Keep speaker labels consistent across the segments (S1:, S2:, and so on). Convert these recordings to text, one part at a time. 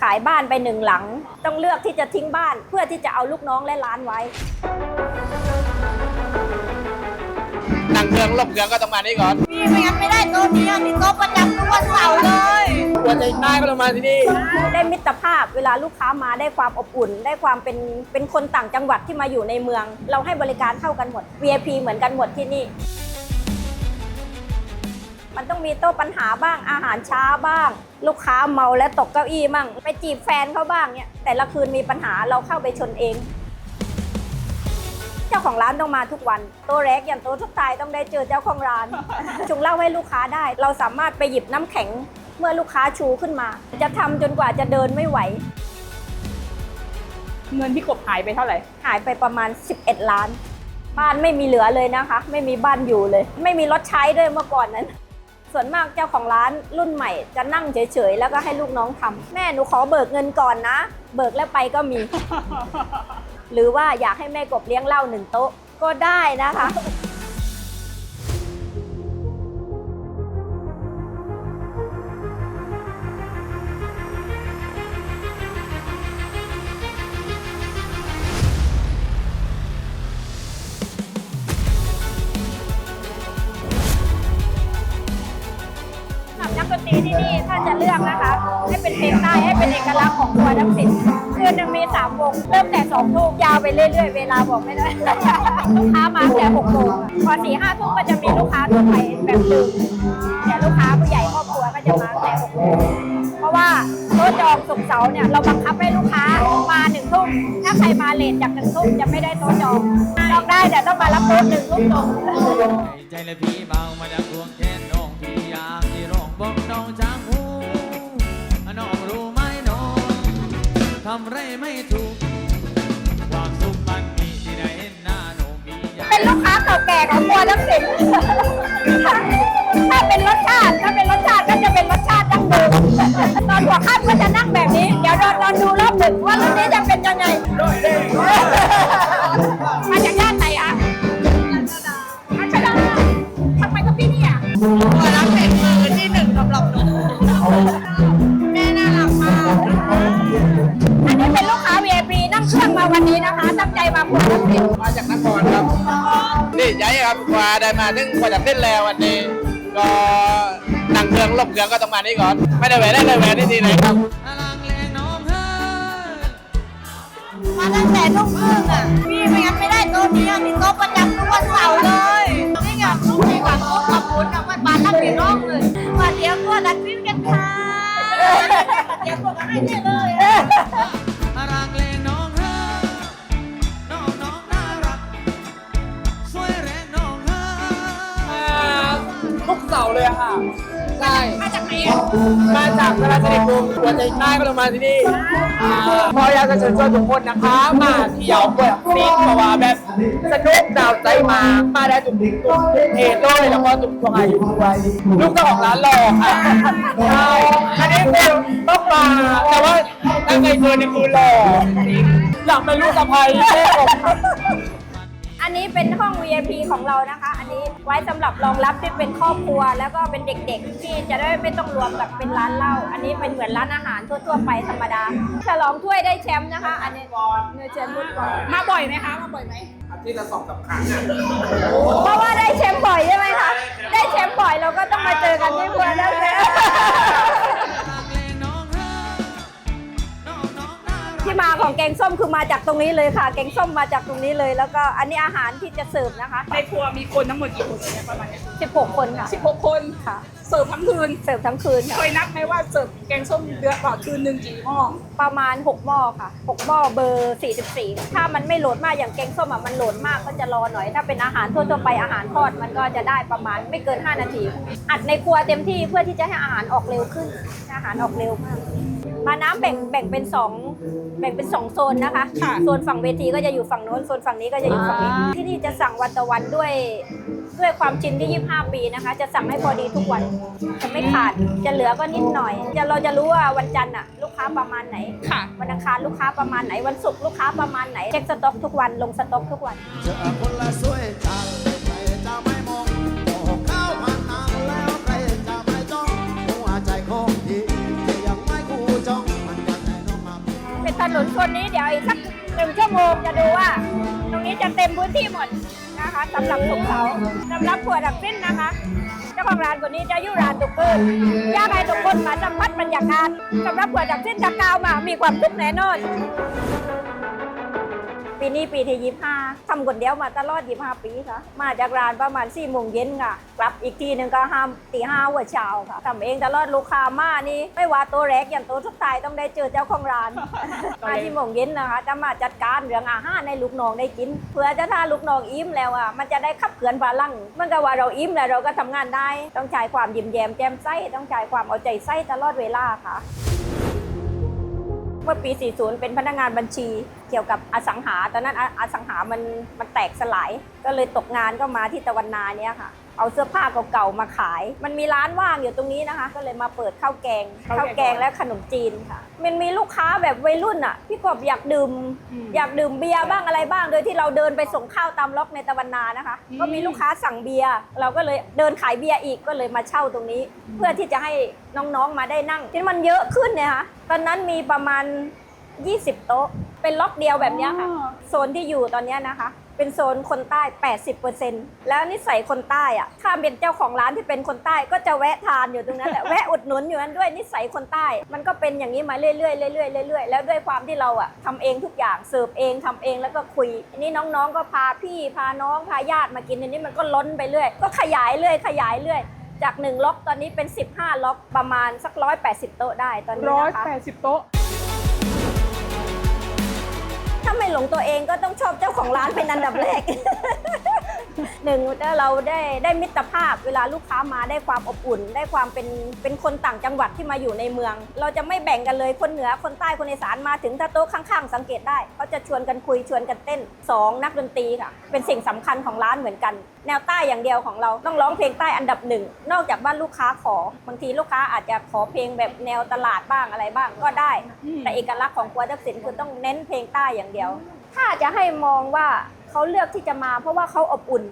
S1: ขายบ้านไปหนึ่งหลัง ต้องเลือกที่จะทิ้งบ้านเพื่อที่จะเอาลูกน้องและร้านไว้
S2: หนังเมืองลบเมืองก็ต้องมานี่ก่อน
S3: พี่ไม่งั้นไม่ได้โต๊ะนี้อะมีโต๊ะประจำทุกวันเสาร์เลย
S2: หัวใจใต้ก็ต้องมาที่นี่
S1: ได้มิตรภาพเวลาลูกค้ามาได้ความอบอุ่น ได้ความเป็นเป็นคนต่างจังหวัดที่มาอยู่ในเมือง เราให้บริการเท่ากันหมด VIP เหมือนกันหมดที่นี่ มันต้องมีโต๊ะปัญหาบ้างอาหารช้าบ้าง ลูกค้าเมาและตกเก้าอี้มั่งไปจีบแฟนเขาบ้างเนี่ยแต่ละคืนมีปัญหาเราเข้าไปชนเอง เจ้าของร้านต้องมาทุกวันโต๊ะแรกอย่างโต๊ะทุกทายต้องได้เจอเจ้าของร้านจุงเล่าให้ลูกค้าได้ เราสามารถไปหยิบน้ำแข็งเมื่อลูกค้าชูขึ้นมา จะทำจนกว่าจะเดินไม่ไหว
S4: เงินที่กบหายไปเท่าไหร่
S1: หายไปประมาณ 11 ล้าน บ้านไม่มีเหลือเลยนะคะ ไม่มีบ้านอยู่เลย ไม่มีรถใช้ด้วยเมื่อก่อนนั้น ส่วนมากเจ้าของร้านรุ่นใหม่จะนั่งเฉยๆ แล้วก็ให้ลูกน้องทำแม่หนูขอเบิกเงินก่อนนะ เบิกแล้วไปก็มี หรือว่าอยากให้แม่กบเลี้ยงเหล้าหนึ่งโต๊ะก็ได้นะคะาจะเลือกนะคะ ให้เป็นเพลงใต้ให้เป็นเอกลักษณ์ของตัวนักศิลป์คืนหนึงมีสามวงเริ่มแต่สองทุ่มยาวไปเรื่อยๆ เวลาบอกไม่ได้ลูกค้ามาแต่หกโมงพอสี่ห้าทุ่มก็จะมีลูกค้าทั่วไปแบบดึกแต่ลูกค้าผู้ใหญ่ครอบครัวก็จะมาแต่หกโมงเพราะว่าโต๊ะจองสุกเสาร์เนี่ยเราบังคับให้ลูกค้ามาหนึ่งทุ่มถ้าใครมาเลทจากหนึ่งทุ่มจะไม่ได้โต๊ะจองจองได้แต่ต้องมารับโต๊ะหนึ่งทุ่มตรง
S5: ใจลยพี่เบามาจากดวงแค้ ทำไรไม่ถูกความสุขมันมีที่ไหนเห็นหน้าน้องพี่อยาก
S1: เป็นลูกค้าเก่าแก่ของครัวน้ำสิงถ้าเป็นรสชาติถ้าเป็นรสชาติก็จะเป็นรสชาติดั้งเดิมตอนหัวค่ำก็จะนั่งแบบนี้ เดี๋ยวเราเราดูรอบดึกว่ารอบนี้จะเป็นยังไงมาจาก มาจา
S2: กนครครับนี่ใจครับกว่าได้มาถึงกว่าจะเส้นแล้ววันนี้ ก็หนังเมืองลบเมืองก็ต้องมานี่ก่อน ไม่ได้แหวนได้เลยแหวนที่นี่เลยครับ
S3: มาตั้งแต่ทุ่มครึ่งอะพี่ไม่งั้นไม่ได้โต๊ะนี้อะมีโต๊ะประจำทุกวันเสาร์เลยนี่ไงทุกทีกว่าโต๊ะขับรถอะมันบานรับผิดรอบเลยมาเดี๋ยวตัวนักวิ่งกันค่ะเดี๋ยวตัวกันให้เลย
S2: ค่ะ ใช่
S3: มาจากไหนอะ
S2: มาจากพระราชนิกุมหัวใจใต้ก็ต้องมาที่นี่อ่าพออยากจะเชิญชวนทุกคนนะคะ มาเที่ยวเปิดซีนเพราะว่าแบบสนุกดาวใจมามาได้ทุกทุกทุกเอทเลยแล้วก็ทุกช่วงอายุด้วยลูกเจ้าของร้านหล่อค่ะใช่อันนี้คือต้องมาแต่ว่าตั้งใจเจอเนี่ยคือหล่อจริงอยากเป็นลูกสะใภ้แม่ผมค่ะ
S1: อันนี้เป็นห้อง VIP ของเรานะคะ อันนี้ไว้สำหรับรองรับที่เป็นครอบครัว แล้วก็เป็นเด็กๆ ที่จะได้ไม่ต้องรวมกับเป็นร้านเหล้า อันนี้เป็นเหมือนร้านอาหารทั่วๆไปธรรมดา ฉลองถ้วยได้แชมป์นะคะ อันนี้เนื้อเชิญพูดก่อน
S4: มาบ่อยไหมคะ มาบ่อยไหม
S1: เพราะว่าได้แชมป์บ่อยใช่ไหมคะ งแกงส้มคือมาจากตรงนี้เลยค่ะ แกงส้มมาจากตรงนี้เลย แล้วก็อันนี้อาหารที่จะเสิร์ฟนะคะ
S4: ในครัวมีคนทั้งหมดกี่คนเนี่ยประมาณเนี้ย
S1: 16 คนค่ะ
S4: 16 คน
S1: ค่ะ
S4: เสิร์ฟทั้งคืน
S1: เสิร์ฟทั้งคืนค่ะ
S4: เคยนับไหมว่าเสิร์ฟแกงส้มเดือนต่อคืนหนึ่งกี่หม้อ
S1: ประมาณ 6 หม้อค่ะ 6 หม้อเบอร์ 44 ถ้ามันไม่โหลดมากอย่างแกงส้มอะมันโหลดมากก็จะรอหน่อย ถ้าเป็นอาหารทั่วๆไปอาหารทอดมันก็จะได้ประมาณไม่เกิน 5 นาที อัดในครัวเต็มที่เพื่อที่จะให้อาหารออกเร็วขึ้นให้อาหารออกเร็วมาก มาน้ำแบ่งแบ่งเป็น 2 แบ่งเป็น 2 โซนนะคะ
S4: ค่ะ
S1: โซนฝั่งเวทีก็จะอยู่ฝั่งโน้นโซนฝั่งนี้ก็จะอยู่ฝั่งนี้
S4: อ่า
S1: ที่นี่จะสั่งวันต่อวันด้วย ด้วยความชินที่ 25 ปีนะคะ จะสั่งให้พอดีทุกวัน จะไม่ขาดจะเหลือก็นิดหน่อย จะเราจะรู้ว่าวันจันทร์อะลูกค้าประมาณไหน
S4: ค่ะ
S1: วันอังคารลูกค้าประมาณไหนวันศุกร์ลูกค้าประมาณไหนเช็คสต็อกทุกวันลงสต็อกทุกวัน
S6: เจอคนละสวยจังใค นี้จะ
S1: เต็มพื้นที่หมดนะคะสำหรับถุกเขาสำหรับขวดดักสิ้นนะคะ เจ้าของร้านคนนี้จะอยู่ร้านตุกเกินย่ากให้ทุกคนมาสัมผัสบรรยากาศสำหรับขวดดักสิ้นจะกาวมามีความสุขแน่นอน ปีนี้ปีที่ยี่ห้าทำคนเดียวมาตลอดยี่ห้าปีค่ะมาจากร้านประมาณสี่โมงเย็นค่ะ กลับอีกทีหนึ่งก็ห้าตีห้าหัวเช้าค่ะทำเองตลอดลูกค้ามานี่ไม่ว่าตัวแรกอย่างตัวสุดท้ายต้องได้เจอเจ้าของร้านมาที่โมงเย็นนะคะจะมาจัดการเรื่องอาหารในลูกน้องได้กิน เพื่อจะถ้าลูกน้องอิ่มแล้วอะมันจะได้ขับเขือนพลังเมื่อกับว่าเราอิ่มแล้วเราก็ทำงานได้ ต้องใช้ความยิ้มแย้มแจ่มใสต้องใช้ความเอาใจใส่ตลอดเวลาค่ะ เมื่อปี 40 เป็นพนักงานบัญชี เกี่ยวกับอสังหา ตอนนั้นออสังหามันมันแตกสลาย ก็เลยตกงานก็มาที่ตะวันนาเนี่ยค่ะ เอาเสื้อผ้าเก่าๆมาขาย มันมีร้านว่างอยู่ตรงนี้นะคะ ก็เลยมาเปิดข้าวแกงข้าวแกงและขนมจีนค่ะ มันมีลูกค้าแบบวัยรุ่นอะ พี่กบอยากดื่ม อยากดื่มเบียร์บ้างอะไรบ้าง โดยที่เราเดินไปส่งข้าวตามล็อกในตะวันนานะคะ ก็มีลูกค้าสั่งเบียร์เราก็เลยเดินขายเบียร์อีกก็เลยมาเช่าตรงนี้ เพื่อที่จะให้น้องๆมาได้นั่งที่มันเยอะขึ้นเนี่ยค่ะตอนนั้นมีประมาณ 20 โต๊ะ เป็นล็อกเดียวแบบเนี้ยค่ะโซนที่อยู่ตอนเนี้ยนะคะ เป็นโซนคนใต้ 80%แล้วนิสัยคนใต้อะถ้าเป็นเจ้าของร้านที่เป็นคนใต้ก็จะแวะทานอยู่ตรงนั้นแหละ แวะอุดหนุนอยู่นั้นด้วยนิสัยคนใต้ มันก็เป็นอย่างนี้มาเรื่อยๆเรื่อยๆเรื่อยๆแล้วด้วยความที่เราอะทำเองทุกอย่างเสิร์ฟเองทำเองแล้วก็คุยอันนี้น้องๆก็พาพี่พาน้องพาญาติมากินอันนี้มันก็ล้นไปเรื่อย ก็ขยายเรื่อยขยายเรื่อย จากหนึ่งล็อกตอนนี้เป็น 15 ล็อกประมาณสักร้อยแปดสิบโต๊ะได้ตอนนี้
S4: ร้อย
S1: นะคะ
S4: แปดสิบโต๊ะ
S1: ถ้าไม่หลงตัวเองก็ต้องชอบเจ้าของร้านเป็นอันดับแรก หนึ่งถ้าเราได้ได้มิตรภาพเวลาลูกค้ามาได้ความอบอุ่น ได้ความเป็นเป็นคนต่างจังหวัดที่มาอยู่ในเมือง เราจะไม่แบ่งกันเลยคนเหนือคนใต้คนอีสานมาถึงถ้าโต๊ะข้างๆ สังเกตได้เขาจะชวนกันคุยชวนกันเต้นสองนักดนตรีค่ะ เป็นสิ่งสำคัญของร้านเหมือนกัน แนวใต้อย่างเดียวของเราต้องร้องเพลงใต้อันดับหนึ่งนอกจากบ้านลูกค้าขอบางทีลูกค้าอาจจะขอเพลงแบบแนวตลาดบ้างอะไรบ้างก็ได้ แต่เอกลักษณ์ของครัวทักษิณคือต้องเน้นเพลงใต้อย่างเดียว ถ้าจะให้มองว่า เขาเลือกที่จะมาเพราะว่าเขาอบอุ่น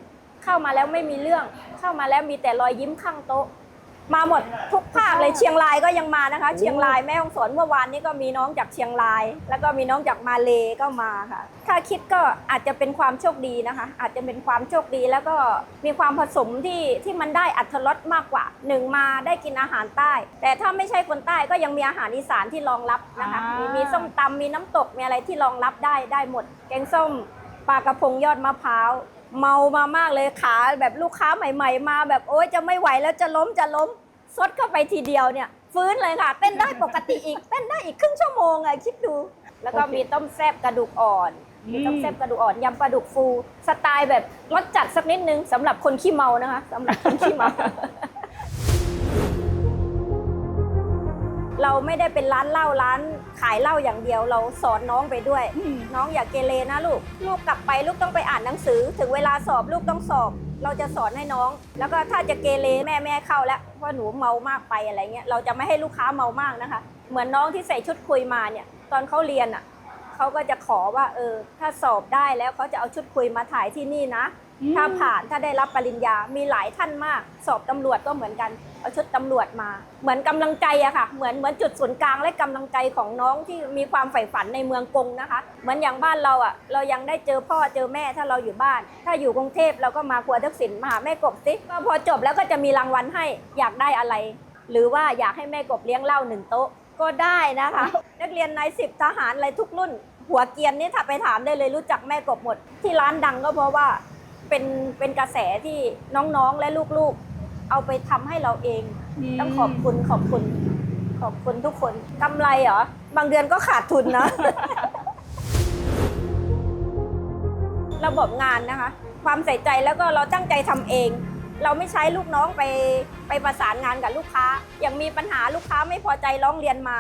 S1: เข้ามาแล้วไม่มีเรื่อง เข้ามาแล้วมีแต่รอยยิ้มข้างโต๊ะ มาหมดทุกภาคเลยเชียงรายก็ยังมานะคะ เชียงรายแม่ฮ่องสอนเมื่อวานนี้ก็มีน้องจากเชียงราย แล้วก็มีน้องจากมาเลก็มาค่ะ ถ้าคิดก็อาจจะเป็นความโชคดีนะคะ อาจจะเป็นความโชคดีแล้วก็มีความผสมที่ที่มันได้อัตรสมากกว่าหนึ่งมาได้กินอาหารใต้ แต่ถ้าไม่ใช่คนใต้ก็ยังมีอาหารอีสานที่รองรับนะคะ มีมีส้มตำมีน้ำตกมีอะไรที่รองรับได้ได้หมด แกงส้ม ปลากระพงยอดมะพร้าวเมามามากเลยขาแบบลูกค้าใหม่ ๆ มาแบบโอ๊ยจะไม่ไหวแล้วจะล้มจะล้มซดเข้าไปทีเดียวเนี่ยฟื้นเลยค่ะ เต้นได้ปกติอีก เต้นได้อีกครึ่งชั่วโมงอะคิดดู แล้วก็มีต้มแซ่บกระดูกอ่อนมีต้มแซ่บกระดูกอ่อนยำปลาดุกฟู สไตล์แบบรสจัดสักนิดนึงสำหรับคนขี้เมานะคะสำหรับคนขี้เมาเราไม่ได้เป็นร้านเหล้าร้าน ขายเหล้าอย่างเดียวเราสอนน้องไปด้วย น้องอย่าเกเรนะลูก ลูกกลับไปลูกต้องไปอ่านหนังสือ ถึงเวลาสอบลูกต้องสอบ เราจะสอนให้น้อง แล้วก็ถ้าจะเกเรแม่แม่เข้าแล้วเพราะหนูเมามากไปอะไรเงี้ยเราจะไม่ให้ลูกค้าเมามากนะคะ เหมือนน้องที่ใส่ชุดคุยมาเนี่ยตอนเขาเรียนอะเขาก็จะขอว่าเออถ้าสอบได้แล้วเขาจะเอาชุดคุยมาถ่ายที่นี่นะ ถ้าผ่านถ้าได้รับปริญญา มีหลายท่านมาก สอบตำรวจก็เหมือนกัน เอาชุดตำรวจมา เหมือนกำลังใจอะค่ะ เหมือนเหมือนจุดศูนย์กลางและกำลังใจของน้องที่มีความใฝ่ฝันในเมืองกรุงนะคะ เหมือนอย่างบ้านเราอะเรายังได้เจอพ่อเจอแม่ถ้าเราอยู่บ้าน ถ้าอยู่กรุงเทพเราก็มาครัวทักษิณมาหาแม่กบสิก็พอจบแล้วก็จะมีรางวัลให้อยากได้อะไร หรือว่าอยากให้แม่กบเลี้ยงเหล้าหนึ่งโต๊ะก็ได้นะคะ นักเรียนนายสิบทหารอะไรทุกรุ่น หัวเกียนนี่ถ้าไปถามได้เลยรู้จักแม่กบหมด ที่ร้านดังก็เพราะว่า เป็นเป็นกระแสที่น้องๆและลูกๆ เอาไปทำให้เราเอง ต้องขอบคุณขอบคุณ ขอบคุณทุกคนกำไรเหรอ บางเดือนก็ขาดทุนนะ ระบบงานนะคะ ความใส่ใจแล้วก็เราตั้งใจทำเอง เราไม่ใช้ลูกน้องไปไปประสานงานกับลูกค้า อย่างมีปัญหาลูกค้าไม่พอใจร้องเรียนมา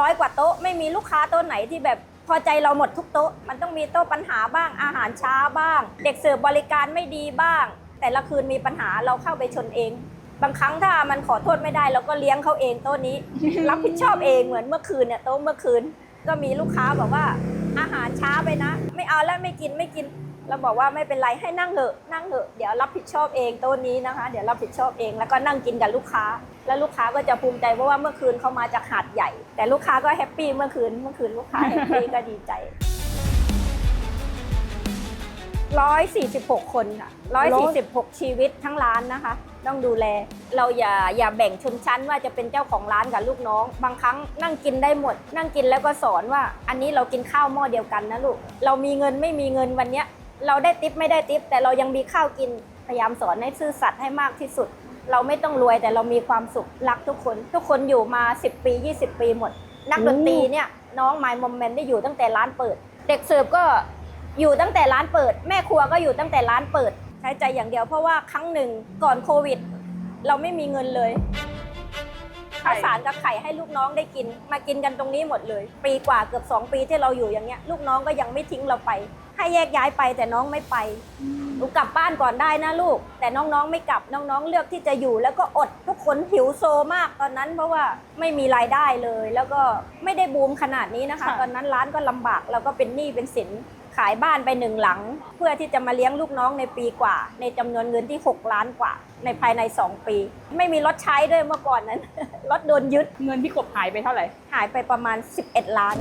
S1: ร้อยกว่าโต๊ะ ไม่มีลูกค้าโต๊ะไหนที่แบบ พอใจเราหมดทุกโต๊ะ มันต้องมีโต๊ะปัญหาบ้างอาหารช้าบ้าง เด็กเสิร์ฟบริการไม่ดีบ้าง แต่ละคืนมีปัญหาเราเข้าไปชนเอง บางครั้งถ้ามันขอโทษไม่ได้เราก็เลี้ยงเขาเองโต๊ะนี้ รับผิดชอบเองเหมือนเมื่อคืนเนี่ยโต๊ะเมื่อคืน ก็มีลูกค้าบอกว่าอาหารช้าไปนะ ไม่เอาแล้วไม่กินไม่กิน เราบอกว่าไม่เป็นไรให้นั่งเหอะนั่งเหอะเดี๋ยวรับผิดชอบเองโต๊ะนี้นะคะ เดี๋ยวรับผิดชอบเอง แล้วก็นั่งกินกับลูกค้า แล้วลูกค้าก็จะภูมิใจเพราะว่าเมื่อคืนเขามาจากหาดใหญ่ แต่ลูกค้าก็แฮปปี้เมื่อคืนเมื่อคืนลูกค้าแฮปปี้ก็ดีใจ146คนค่ะ146ชีวิตทั้งร้านนะคะ ต้องดูแล เราอย่าอย่าแบ่งชนชั้นว่าจะเป็นเจ้าของร้านกับลูกน้อง บางครั้งนั่งกินได้หมด นั่งกินแล้วก็สอนว่า อันนี้เรากินข้าวหม้อเดียวกันนะลูก เรามีเงินไม่มีเงินวันเนี้ย เราได้ติปไม่ได้ติปแต่เรายังมีข้าวกินพยายามสอนให้ซื่อสัตย์ให้มากที่สุด เราไม่ต้องรวยแต่เรามีความสุขรักทุกคน ทุกคนอยู่มา 10 ปี 20 ปีหมด นักดนตรีเนี่ยน้องไมล์มอมแมนได้อยู่ตั้งแต่ร้านเปิด เด็กเสิร์ฟก็อยู่ตั้งแต่ร้านเปิด แม่ครัวก็อยู่ตั้งแต่ร้านเปิด ใช้ใจอย่างเดียวเพราะว่าครั้งหนึ่งก่อนโควิด เราไม่มีเงินเลยข้าวสารกับไข่ให้ลูกน้องได้กิน มากินกันตรงนี้หมดเลย ปีกว่าเกือบ 2 ปีที่เราอยู่อย่างเงี้ยลูกน้องก็ยังไม่ทิ้งเราไป ให้แยกย้ายไปแต่น้องไม่ไปหนูกลับบ้านก่อนได้นะลูก แต่น้องๆไม่กลับน้องๆเลือกที่จะอยู่ แล้วก็อดทุกคนหิวโซมากตอนนั้น เพราะว่าไม่มีรายได้เลย แล้วก็ไม่ได้บูมขนาดนี้นะคะ ตอนนั้นร้านก็ลำบากเราก็เป็นหนี้เป็นสินขายบ้านไปหนึ่งหลัง เพื่อที่จะมาเลี้ยงลูกน้องในปีกว่า ในจำนวนเงินที่ 6 ล้านกว่า ในภายใน 2 ปี ไม่มีรถใช้ด้วยเมื่อก่อนนั้นรถโดนยึด
S4: เงินที่กบหายไปเท่าไหร่
S1: หายไปประมาณ 11 ล้าน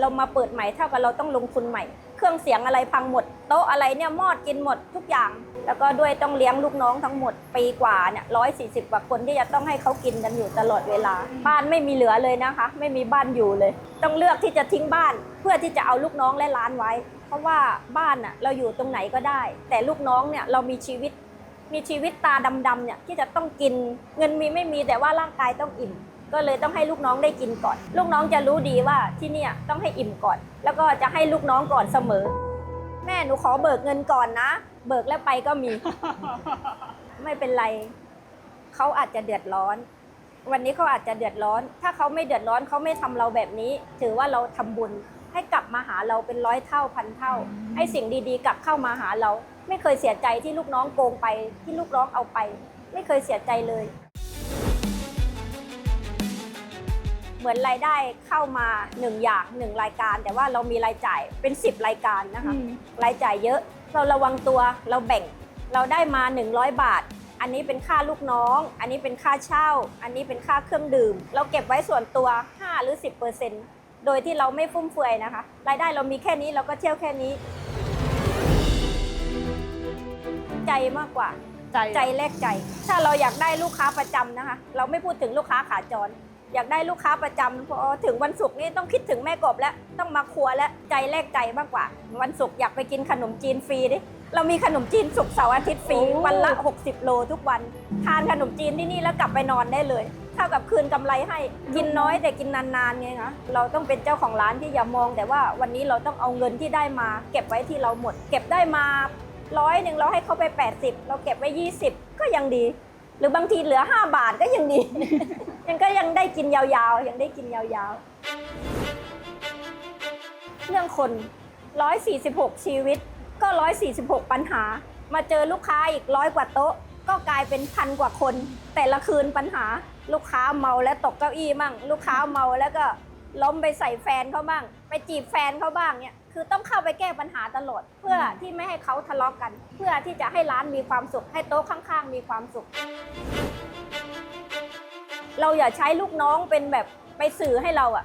S1: เรามาเปิดใหม่เท่ากับเราต้องลงทุนใหม่ เครื่องเสียงอะไรพังหมด โต๊ะอะไรเนี่ยมอดกินหมดทุกอย่าง แล้วก็ด้วยต้องเลี้ยงลูกน้องทั้งหมดปีกว่าเนี่ยร้อยสี่สิบกว่าคนที่จะต้องให้เขากินกันอยู่ตลอดเวลา บ้านไม่มีเหลือเลยนะคะ ไม่มีบ้านอยู่เลย ต้องเลือกที่จะทิ้งบ้าน เพื่อที่จะเอาลูกน้องและร้านไว้ เพราะว่าบ้านน่ะเราอยู่ตรงไหนก็ได้ แต่ลูกน้องเนี่ยเรามีชีวิตมีชีวิตตาดำๆเนี่ยที่จะต้องกินเงินมีไม่มีแต่ว่าร่างกายต้องอิ่ม ก็เลยต้องให้ลูกน้องได้กินก่อน ลูกน้องจะรู้ดีว่าที่นี่ต้องให้อิ่มก่อน แล้วก็จะให้ลูกน้องก่อนเสมอ แม่หนูขอเบิกเงินก่อนนะ เบิกแล้วไปก็มี ไม่เป็นไรเขาอาจจะเดือดร้อน วันนี้เขาอาจจะเดือดร้อน ถ้าเขาไม่เดือดร้อนเขาไม่ทำเราแบบนี้ ถือว่าเราทำบุญให้กลับมาหาเราเป็นร้อยเท่าพันเท่าให้สิ่งดีๆ กลับเข้ามาหาเรา ไม่เคยเสียใจที่ลูกน้องโกงไปที่ลูกน้องเอาไป ไม่เคยเสียใจเลย มือนรายได้เข้ามาหนึ่งอย่างหนึ่งรายการ แต่ว่าเรามีรายจ่ายเป็น 10 รายการนะคะรายจ่ายเยอะเราระวังตัวเราแบ่งเราได้มา 100 บาท อันนี้เป็นค่าลูกน้อง อันนี้เป็นค่าเช่า อันนี้เป็นค่าเครื่องดื่ม เราเก็บไว้ส่วนตัว 5 หรือ 10%โดยที่เราไม่ฟุ่มเฟือยนะคะ รายได้เรามีแค่นี้เราก็เที่ยวแค่นี้ ใจมากกว่า
S4: ใจ
S1: ใจแลกใจ ถ้าเราอยากได้ลูกค้าประจำนะคะ เราไม่พูดถึงลูกค้าขาจร อยากได้ลูกค้าประจำพอถึงวันศุกร์นี่ต้องคิดถึงแม่กบแล้วต้องมาครัวแล้วใจแลกใจมากกว่า วันศุกร์อยากไปกินขนมจีนฟรีดิเรามีขนมจีนศุกร์เสาร์อาทิตย์ฟรีวันละ 60 โลทุกวัน ทานขนมจีนที่นี่แล้วกลับไปนอนได้เลยเท่ากับคืนกำไรให้กินน้อยแต่กินนานๆไงคะเราต้องเป็นเจ้าของร้านที่อย่ามองแต่ว่าวันนี้เราต้องเอาเงินที่ได้มา เก็บไว้ที่เราหมด เก็บได้มาร้อยหนึ่งเราให้เขาไป 80 เราเก็บไว้ 20 ก็ยังดี หรือบางทีเหลือ 5 บาทก็ยังดี ยังก็ยังได้กินยาวๆ ยังได้กินยาวๆ เรื่องคน 146 ชีวิตก็ 146 ปัญหา มาเจอลูกค้าอีกร้อยกว่าโต๊ะ ก็กลายเป็นพันกว่าคน แต่ละคืนปัญหา ลูกค้าเมาแล้วตกเก้าอี้มั่ง ลูกค้าเมาแล้วก็ล้มไปใส่แฟนเขาบ้าง ไปจีบแฟนเขาบ้างเนี่ย คือต้องเข้าไปแก้ปัญหาตลอด เพื่อที่ไม่ให้เขาทะเลาะกัน เพื่อที่จะให้ร้านมีความสุข ให้โต๊ะข้างๆ มีความสุข เราอย่าใช้ลูกน้องเป็นแบบไปสื่อให้เราอะ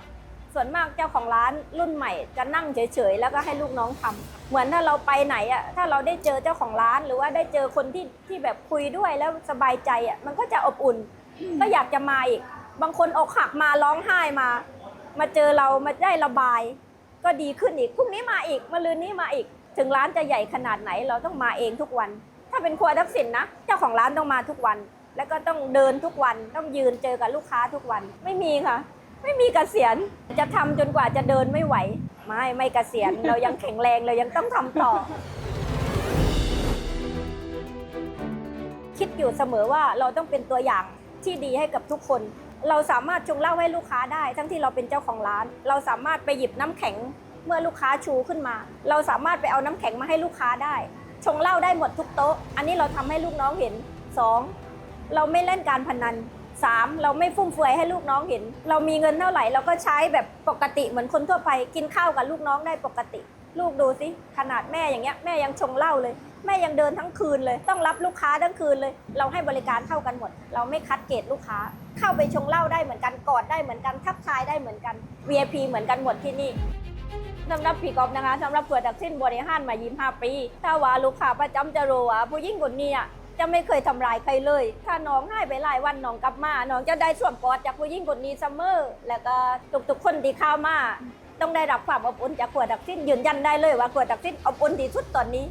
S1: ส่วนมากเจ้าของร้านรุ่นใหม่จะนั่งเฉยๆ แล้วก็ให้ลูกน้องทำเหมือนถ้าเราไปไหนอะถ้าเราได้เจอเจ้าของร้าน หรือว่าได้เจอคนที่ที่แบบคุยด้วยแล้วสบายใจอะมันก็จะอบอุ่น ก็อยากจะมาอีก บางคนอกหักมาร้องไห้มา มาเจอเรามาได้ระบาย ก็ดีขึ้นอีกพรุ่งนี้มาอีกมะรืนนี้มาอีก ถึงร้านจะใหญ่ขนาดไหนเราต้องมาเองทุกวัน ถ้าเป็นครัวทักษิณนะ เจ้าของร้านต้องมาทุกวัน แล้วก็ต้องเดินทุกวันต้องยืนเจอกับลูกค้าทุกวันไม่มีค่ะ ไม่มีเกษียณจะทำจนกว่าจะเดินไม่ไหว ไม่ไม่เกษียณเรายังแข็งแรงเรายังต้องทำต่อ คิดอยู่เสมอว่าเราต้องเป็นตัวอย่างที่ดีให้กับทุกคน เราสามารถชงเหล้าให้ลูกค้าได้ ทั้งที่เราเป็นเจ้าของร้าน เราสามารถไปหยิบน้ำแข็งเมื่อลูกค้าชูขึ้นมา เราสามารถไปเอาน้ำแข็งมาให้ลูกค้าได้ ชงเหล้าได้หมดทุกโต๊ะ อันนี้เราทำให้ลูกน้องเห็นสองเราไม่เล่นการพนันสามเราไม่ฟุ่มเฟือยให้ลูกน้องเห็น เรามีเงินเท่าไหร่เราก็ใช้แบบปกติเหมือนคนทั่วไป กินข้าวกับลูกน้องได้ปกติ ลูกดูสิขนาดแม่อย่างเงี้ยแม่ยังชงเหล้าเลย แม่ยังเดินทั้งคืนเลย ต้องรับลูกค้าทั้งคืนเลย เราให้บริการเท่ากันหมด เราไม่คัดเกรดลูกค้า เข้าไปชงเหล้าได้เหมือนกันกอดได้เหมือนกันทักทายได้เหมือนกัน VIP เหมือนกันหมดที่นี่สำหรับพี่กอฟนะคะสำหรับเผื่อดักสิ้นบริหารมายิ้ม5ปีถ้าว่าลูกค้าประจำจะรู้ว่าผู้หญิงคนนี้จะไม่เคยทำร้ายใครเลย ถ้าน้องให้ไปหลายวันน้องกลับมา น้องจะได้สวมกอดจากผู้หญิงคนนี้เสมอแล้วก็ทุกๆคนที่เข้ามาต้องได้รับความอบอุ่นจากขวดดักสิ้นยืนยันได้เลยว่าขวดดักสิ้นอบอุ่นที่สุดตอนนี้